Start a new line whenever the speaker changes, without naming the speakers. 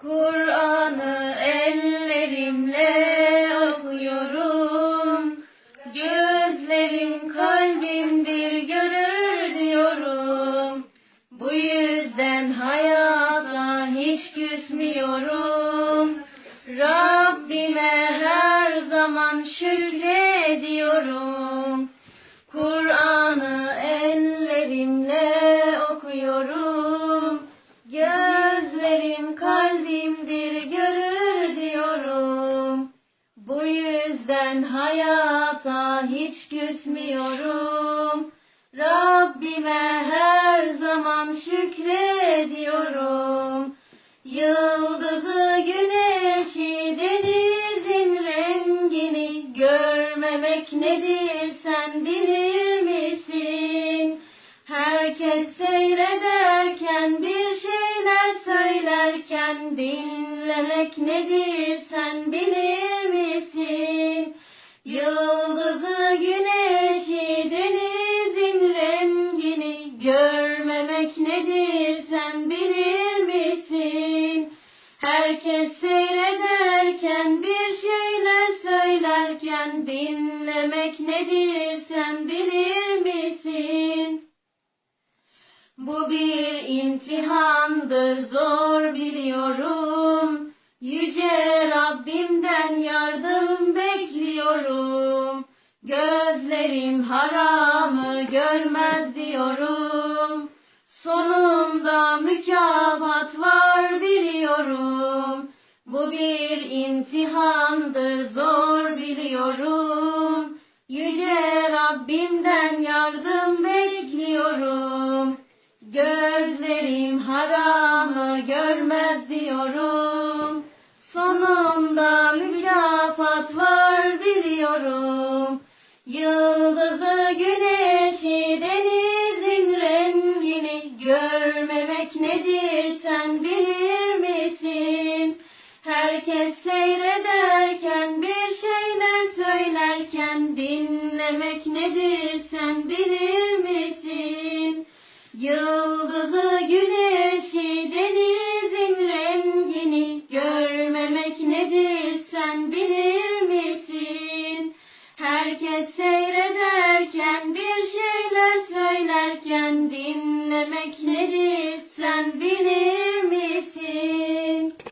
Kur'an'ı ellerimle okuyorum. Gözlerim kalbimdir görür diyorum. Bu yüzden hayata hiç küsmüyorum. Rabbime her zaman şükrediyorum. Yüzden hayata hiç küsmüyorum. Rabbime her zaman şükrediyorum. Yıldızı, güneşi, denizin rengini görmemek nedir sen bilir misin? Herkes seyrederken bir şeyler söylerken dinlemek nedir sen bilir misin? Yıldızı, güneşi, denizin rengini görmemek nedir sen bilir misin? Herkes seyrederken bir şeyler söylerken dinlemek nedir sen bilir misin? Bu bir imtihandır zor biliyorum. Gözlerim haramı görmez diyorum. Sonunda mükafat var biliyorum. Bu bir imtihandır zor biliyorum. Yüce Rabbimden yardım bekliyorum. Gözlerim haramı görmez diyorum. Yıldızı, güneşi, denizin rengini görmemek nedir sen bilir misin? Herkes seyrederken bir şeyler söylerken dinlemek nedir sen bilir misin? Yıldızı, Herkes seyrederken bir şeyler söylerken dinlemek nedir sen bilir.